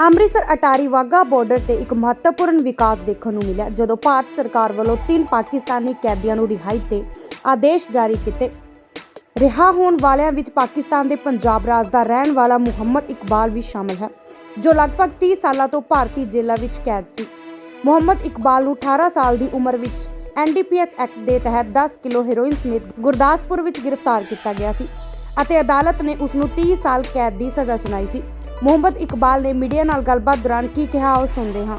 Amritsar Attari Wagah border ਤੇ ਇੱਕ ਮਹੱਤਵਪੂਰਨ ਵਿਕਾਸ ਦੇਖਣ ਨੂੰ ਮਿਲਿਆ, ਜਦੋਂ ਭਾਰਤ ਸਰਕਾਰ ਵੱਲੋਂ ਤਿੰਨ ਪਾਕਿਸਤਾਨੀ ਕੈਦੀਆਂ ਨੂੰ ਰਿਹਾਈ ਤੇ ਆਦੇਸ਼ ਜਾਰੀ ਕੀਤੇ। ਰਿਹਾ ਹੋਣ ਵਾਲਿਆਂ ਵਿੱਚ ਪਾਕਿਸਤਾਨ ਦੇ ਪੰਜਾਬ ਰਾਜ ਦਾ ਰਹਿਣ ਵਾਲਾ ਮੁਹੰਮਦ ਇਕਬਾਲ ਵੀ ਸ਼ਾਮਲ ਹੈ, ਜੋ ਲਗਭਗ 30 ਸਾਲਾਂ ਤੋਂ ਭਾਰਤੀ ਜੇਲ੍ਹਾਂ ਵਿੱਚ ਕੈਦ ਸੀ। ਮੁਹੰਮਦ ਇਕਬਾਲ ਨੂੰ 18 ਸਾਲ ਦੀ ਉਮਰ ਵਿੱਚ ਐਨਡੀਪੀਐਸ ਐਕਟ ਦੇ ਤਹਿਤ 10 ਕਿਲੋ ਹੈਰੋਇਨ ਸਮੇਤ ਗੁਰਦਾਸਪੁਰ ਵਿੱਚ ਗ੍ਰਿਫਤਾਰ ਕੀਤਾ ਗਿਆ ਸੀ ਅਤੇ ਅਦਾਲਤ ਨੇ ਉਸ ਨੂੰ 30 ਸਾਲ ਕੈਦ ਦੀ ਸਜ਼ਾ ਸੁਣਾਈ ਸੀ। ਮੁਹੰਮਦ ਇਕਬਾਲ ਨੇ ਮੀਡੀਆ ਨਾਲ ਗੱਲਬਾਤ ਦੌਰਾਨ ਕੀ ਕਿਹਾ ਉਹ ਸੁਣਦੇ ਹਾਂ।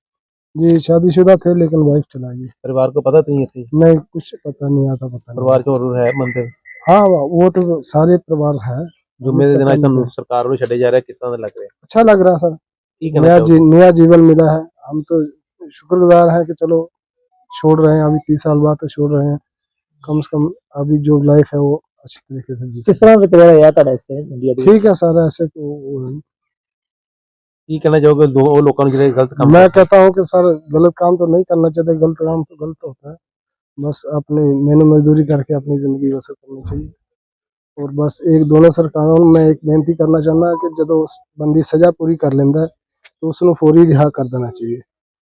जी शादीशुदा थे लेकिन वाइफ चला गई परिवार को पता नहीं है नहीं कुछ पता नहीं आता पता नहीं ਪਰਿਵਾਰ ਚ ਹੋਰ ਹੈ ਮੰਦੇ हाँ वो तो सारे परिवार है ਜੁਮੇ ਦੇ ਦਿਨਾਂ 'ਚ ਤੁਹਾਨੂੰ ਸਰਕਾਰ ਵੱਲੋਂ ਛੱਡੇ ਜਾ ਰਿਹਾ ਕਿਸ ਤਰ੍ਹਾਂ ਦਾ ਲੱਗ ਰਿਹਾ अच्छा लग रहा है सर ਕੀ ਕਹਿਣਾ नया ਚਾਹੋਗੇ जी, नया जीवन मिला है हम तो शुक्रगुजार हैं कि चलो छोड़ रहे हैं अभी तीस साल बाद तो छोड़ रहे हैं कम से कम अभी जो लाइफ है वो अच्छी तरीके से जी ਕਿਸ ਤਰ੍ਹਾਂ ਵਿਤਰਿਆ ਰਿਹਾ ਤੁਹਾਡਾ ਇਸ ਤੇ ਇੰਡੀਆ ਦੇ ठीक है सर ऐसे को वो- ਕੀ ਕਹਿਣਾ ਚਾਹੋਗੇ ਦੋ ਉਹ ਲੋਕਾਂ ਨੂੰ ਜਿਹੜੇ ਗਲਤ ਕੰਮ मैं कहता हूँ कि सर गलत काम तो नहीं करना चाहिए गलत काम तो गलत होता है बस अपनी मेहनत मजदूरी करके अपनी जिंदगी बसर करनी चाहिए और बस एक दोनों सरकारों ਨੂੰ ਮੈਂ ਇੱਕ ਬੇਨਤੀ ਕਰਨਾ ਚਾਹੁੰਦਾ ਕਿ ਜਦੋਂ ਉਸ ਬੰਦੀ ਸਜ਼ਾ ਪੂਰੀ ਕਰ ਲੈਂਦਾ ਹੈ ਤਾਂ ਉਸ ਨੂੰ ਫੌਰੀ ਰਿਹਾ ਕਰ ਦੇਣਾ चाहिए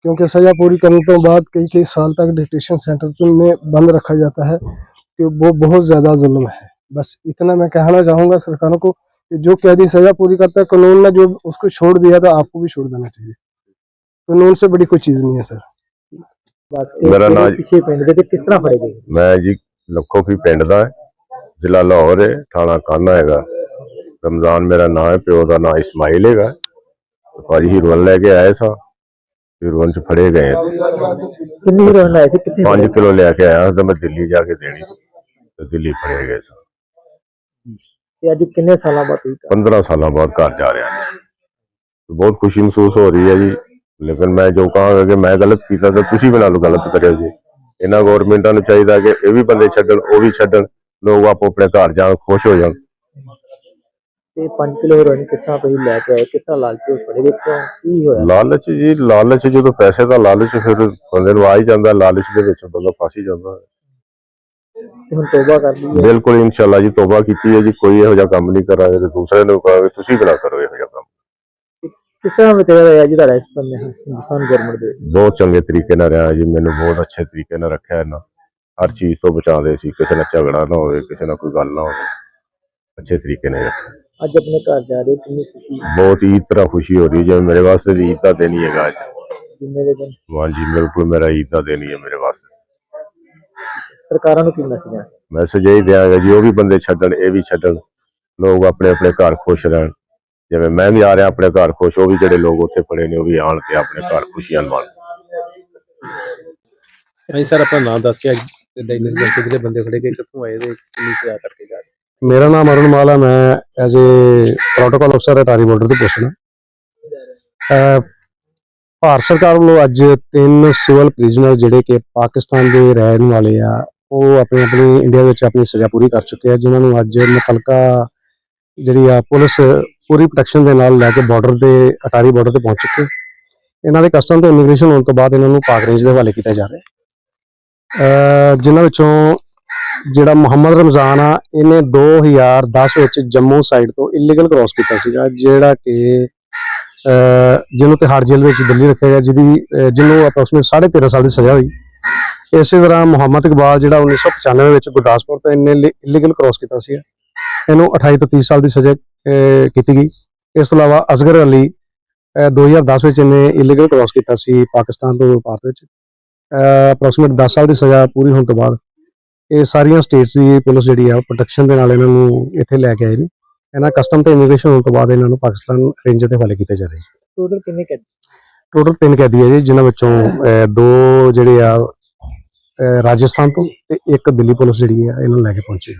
क्योंकि सजा पूरी करने के बाद कई कई साल तक डिटेंशन सेंटर में बंद रखा जाता है कि वो बहुत ज़्यादा जुल्म है बस इतना मैं कहना चाहूँगा सरकारों को कि जो कैदी सजा पूरी करता है कानून ने जो उसको छोड़ दिया तो आपको भी छोड़ देना चाहिए कानून से बड़ी कोई चीज़ नहीं है सर ਬਸ ਮੇਰਾ ਨਾਂ- ਪਿੱਛੇ ਪਿੰਡ ਦੇ ਤੇ ਕਿਸ ਤਰ੍ਹਾਂ ਫੜੇ ਗਏ ਮੈਂ ਜੀ ਲੱਖੋਖੀ ਪਿੰਡ ਦਾ ਹੈ ਜ਼ਿਲ੍ਹਾ ਲਾਹੌਰ ਹੈ ਥਾਣਾ ਕਾਨਾ ਹੈਗਾ ਰਮਜ਼ਾਨ ਮੇਰਾ ਨਾਮ ਹੈ ਪਿਓ ਦਾ ਨਾਮ ਇਸਮਾਈਲ ਹੈਗਾ ਤੇ ਭਾਜੀ ਹੀਰੋਨ ਲੈ ਕੇ ਆਏ ਸਾਂ ਹੀਰੋਨ ਚ ਫੜੇ ਗਏ ਕਿੰਨੀ ਹੀਰੋਇਨ ਲਾਏ ਸੀ ਕਿੱਥੇ 5 ਕਿਲੋ ਲੈ ਕੇ ਆਇਆ ਤੇ ਮੈਂ ਦਿੱਲੀ ਜਾ ਕੇ ਦੇਣੀ ਸੀ ਤੇ ਦਿੱਲੀ ਫੜੇ ਗਏ ਸਾਂ ਤੇ ਅੱਜ ਕਿੰਨੇ ਸਾਲਾਂ ਬਾਅਦ ਹੋਈ ਘਰ? 15 ਸਾਲਾਂ ਬਾਅਦ ਘਰ ਜਾ ਰਿਹਾ ਹਾਂ ਬਹੁਤ ਖੁਸ਼ੀ ਮਹਿਸੂਸ ਹੋ ਰਹੀ ਹੈ ਜੀ। ਲੇਕਿਨ ਮੈਂ ਜੋ ਕਹਾਂਗਾ ਕਿ ਮੈਂ ਗਲਤ ਕੀਤਾ ਤਾਂ ਤੁਸੀਂ ਵੀ ਨਾਲ ਗਲਤ ਕਰਿਓ ਜੀ। ਇਹਨਾਂ ਗਵਰਨਮੈਂਟਾਂ ਨੂੰ ਚਾਹੀਦਾ ਕਿ ਇਹ ਵੀ ਬੰਦੇ ਛੱਡਣ ਉਹ ਵੀ ਛੱਡਣ। ਲੋਕ ਆਪੋ ਆਪਣੇ ਘਰ ਜਾਣ ਖੁਸ਼ ਹੋ ਜਾਣ। ਤੇ 5 ਕਿਲੋ ਹੀਰੋਇਨ ਕਿਸ ਤਰ੍ਹਾਂ ਤੁਸੀਂ ਲੈ ਕੇ ਆਏ? ਕਿਸ ਤਰ੍ਹਾਂ ਲਾਲਚੀ ਹੋਏ ਫੜੇ ਗਏ ਕੀ ਹੋਇਆ? ਲਾਲਚ ਜੀ ਲਾਲਚ ਜਦੋਂ ਪੈਸੇ ਦਾ ਲਾਲਚ ਫਿਰ ਬੰਦੇ ਨੂੰ ਆ ਹੀ ਜਾਂਦਾ ਲਾਲਚ ਦੇ ਵਿੱਚ ਬੰਦਾ ਫਸ ਹੀ ਜਾਂਦਾ। ਤੇ ਹੁਣ ਤੋਬਾ ਕਰ ਲਈ ਹੈ ਬਿਲਕੁਲ ਇਨਸ਼ਾਅੱਲਾ ਜੀ ਤੋਬਾ ਕੀਤੀ ਹੈ ਜੀ ਕੋਈ ਇਹੋ ਜਿਹਾ ਕੰਮ ਨਹੀਂ ਕਰਾਂਗੇ ਤੇ ਦੂਸਰੇ ਨੂੰ ਕਹਾਂਗੇ ਤੁਸੀਂ ਵੀ ਨਾ ਕਰੋ ਇਹੋ ਜਿਹਾ ਕੰਮ। ਕਿਸ ਤਰ੍ਹਾਂ ਵਿਤਰਿਆ ਰਿਹਾ ਜੀ ਤੁਹਾਡਾ ਇਸ ਬੰਦੇ ਹਿੰਦੁਸਤਾਨ ਗਵਰਨਮੈਂਟ ਦੇ? ਬਹੁਤ ਚੰਗੇ ਤਰੀਕੇ ਨਾਲ ਰਿਹਾ ਜੀ ਮੈਨੂੰ ਬਹੁਤ ਅੱਛੇ ਤਰੀਕੇ ਨਾਲ ਰੱਖਿਆ ਇਹਨਾਂ। ਹਰ ਚੀਜ਼ ਤੋਂ ਬਚਾਉਂਦੇ ਸੀ ਕਿਸੇ ਨਾਲ ਝਗੜਾ ਨਾ ਹੋਵੇ ਕਿਸੇ ਨਾਲ ਕੋਈ ਗੱਲ ਨਾ ਹੋਵੇ। ਅੱਛੇ ਤਰੀਕੇ ਨਾਲ ਰੱਖਿਆ। ਅੱਜ ਆਪਣੇ ਘਰ ਜਾ ਰਹੇ ਹੋ, ਕਿੰਨੀ ਖੁਸ਼ੀ ਬਹੁਤ ਈਦ ਤਰ੍ਹਾਂ ਖੁਸ਼ੀ ਹੋ ਰਹੀ ਹੈ ਜਿਵੇਂ ਮੇਰੇ ਵਾਸਤੇ ਵੀ ਈਦ ਦਾ ਦਿਨ ਹੀ ਹੈਗਾ ਅੱਜ। ਜੁਮੇ ਦੇ ਦਿਨ? ਹਾਂਜੀ ਬਿਲਕੁਲ ਮੇਰਾ ਈਦ ਦਾ ਦਿਨ ਹੀ ਹੈ ਮੇਰੇ ਵਾਸਤੇ। ਸਰਕਾਰਾਂ ਨੂੰ ਕੀ ਮੈਸੇਜ ਹੈ ਮੈਸੇਜ ਇਹ ਦਿਆਂਗਾ ਜੀ ਉਹ ਵੀ ਬੰਦੇ ਛੱਡਣ ਇਹ ਵੀ ਛੱਡਣ। ਲੋਕ ਆਪਣੇ ਆਪਣੇ ਘਰ ਖੁਸ਼ ਰਹਿਣ। ਜਿਵੇਂ ਮੈਂ ਵੀ ਆ ਰਿਹਾ ਆਪਣੇ ਘਰ ਖੁਸ਼ ਉਹ ਵੀ ਜਿਹੜੇ ਲੋਕ ਉੱਥੇ ਪੜੇ ਨੇ ਉਹ ਵੀ ਆਣ ਤੇ ਆਪਣੇ ਘਰ ਖੁਸ਼ੀਆਂ ਮਾਣਨ। ਹਾਂਜੀ ਸਰ ਆਪਣਾ ਨਾਮ ਦੱਸ ਕੇ ਡਾਇਨਰ ਦੇ ਜਿਹੜੇ ਬੰਦੇ ਫੜੇ ਗਏ ਕਿੱਥੋਂ ਆਏ ਤੇ ਕਿੰਨੀ ਸਜ਼ਾ ਕਰਕੇ ਜਾ ਰਹੇ? ਮੇਰਾ ਨਾਮ ਅਰੁਣ ਮਾਲ ਹੈ ਮੈਂ ਐਜ਼ ਏ ਪ੍ਰੋਟੋਕਾਲ ਅਫਸਰ ਅਟਾਰੀ ਬਾਰਡਰ ਤੇ ਪੋਸਟ ਹਾਂ ਭਾਰਤ ਸਰਕਾਰ ਵੱਲੋਂ ਅੱਜ ਤਿੰਨ ਸਿਵਲ ਪ੍ਰਿਜ਼ਨਰ ਜਿਹੜੇ ਕਿ ਪਾਕਿਸਤਾਨ ਦੇ ਰਹਿਣ ਵਾਲੇ ਆ ਉਹ ਆਪਣੇ ਆਪਣੇ ਇੰਡੀਆ ਵਿੱਚ ਆਪਣੀ ਸਜ਼ਾ ਪੂਰੀ ਕਰ ਚੁੱਕੇ ਆ, ਜਿਨ੍ਹਾਂ ਨੂੰ ਅੱਜ ਮੁਤਲਕਾ ਜਿਹੜੀ ਆ ਪੁਲਿਸ ਪੂਰੀ ਪ੍ਰੋਟੈਕਸ਼ਨ ਦੇ ਨਾਲ ਲੈ ਕੇ ਬਾਰਡਰ ਦੇ ਅਟਾਰੀ ਬਾਰਡਰ ਤੇ ਪਹੁੰਚ ਚੁੱਕੇ ਇਹਨਾਂ ਦੇ ਕਸਟਮ ਤੇ ਇਮੀਗ੍ਰੇਸ਼ਨ ਹੋਣ ਤੋਂ ਬਾਅਦ ਇਹਨਾਂ ਨੂੰ ਪਾਕ ਰੇਂਜ ਦੇ ਹਵਾਲੇ ਕੀਤਾ ਜਾ ਰਿਹਾ ਜਿਨ੍ਹਾਂ ਵਿੱਚੋਂ ਜਿਹੜਾ ਮੁਹੰਮਦ ਰਮਜ਼ਾਨ ਆ, ਇਹਨੇ 2010 ਵਿੱਚ ਜੰਮੂ ਸਾਈਡ ਤੋਂ ਇਲੀਗਲ ਕ੍ਰਾਸ ਕੀਤਾ ਸੀਗਾ, ਜਿਹੜਾ ਕਿ ਜਿਹਨੂੰ ਤਿਹਾੜ ਜੇਲ੍ਹ ਵਿੱਚ ਦਿੱਲੀ ਰੱਖਿਆ ਗਿਆ, ਜਿਹਦੀ, ਅਹ ਜਿਹਨੂੰ ਅਪਰੋਕਸੀਮੇਟ 13.5 ਸਾਲ ਦੀ ਸਜ਼ਾ ਹੋਈ। ਇਸੇ ਤਰ੍ਹਾਂ ਮੁਹੰਮਦ ਇਕਬਾਲ ਜਿਹੜਾ 1995 ਵਿੱਚ ਗੁਰਦਾਸਪੁਰ ਤੋਂ ਇਹਨੇ ਇਲੀਗਲ ਕ੍ਰਾਸ ਕੀਤਾ ਸੀ। ਇਹਨੂੰ 28 ਤੋਂ 30 ਸਾਲ ਦੀ ਸਜ਼ਾ ਕੀਤੀ ਗਈ। ਇਸ ਤੋਂ ਇਲਾਵਾ ਅਸਗਰ ਅਲੀ ਅਹ, 2010 ਵਿੱਚ ਇਹਨੇ ਇਲੀਗਲ ਕ੍ਰਾਸ ਕੀਤਾ ਸੀ ਪਾਕਿਸਤਾਨ ਤੋਂ ਭਾਰਤ ਵਿੱਚ। ਅਪਰੋਕਸੀਮੇਟ 10 ਸਾਲ ਦੀ ਸਜ਼ਾ ਪੂਰੀ ਹੋਣ ਤੋਂ ਬਾਅਦ ਇਹ ਸਾਰੀਆਂ ਸਟੇਟਸ ਦੀ ਪੁਲਿਸ ਜਿਹੜੀ ਆ ਪ੍ਰੋਟੈਕਸ਼ਨ ਦੇ ਨਾਲ ਇਹਨਾਂ ਨੂੰ ਇੱਥੇ ਲੈ ਕੇ ਆਏ ਨੇ। ਇਹਨਾਂ ਕਸਟਮ ਤੇ ਇਮੀਗ੍ਰੇਸ਼ਨ ਹੋਣ ਤੋਂ ਬਾਅਦ ਇਹਨਾਂ ਨੂੰ ਪਾਕਿਸਤਾਨ ਰੇਂਜ ਦੇ ਹਵਾਲੇ ਕੀਤਾ ਜਾ ਰਿਹਾ ਹੈ। ਟੋਟਲ ਕਿੰਨੇ ਕੈਦੀ? ਟੋਟਲ ਤਿੰਨ ਕੈਦੀ ਹੈ ਜੀ ਜਿਨ੍ਹਾਂ ਵਿੱਚੋਂ ਦੋ ਜਿਹੜੇ ਆ ਰਾਜਸਥਾਨ ਤੋਂ ਤੇ ਇੱਕ ਦਿੱਲੀ ਪੁਲਿਸ ਜਿਹੜੀ ਹੈ ਇਹਨਾਂ ਨੂੰ ਲੈ ਕੇ ਪਹੁੰਚੀ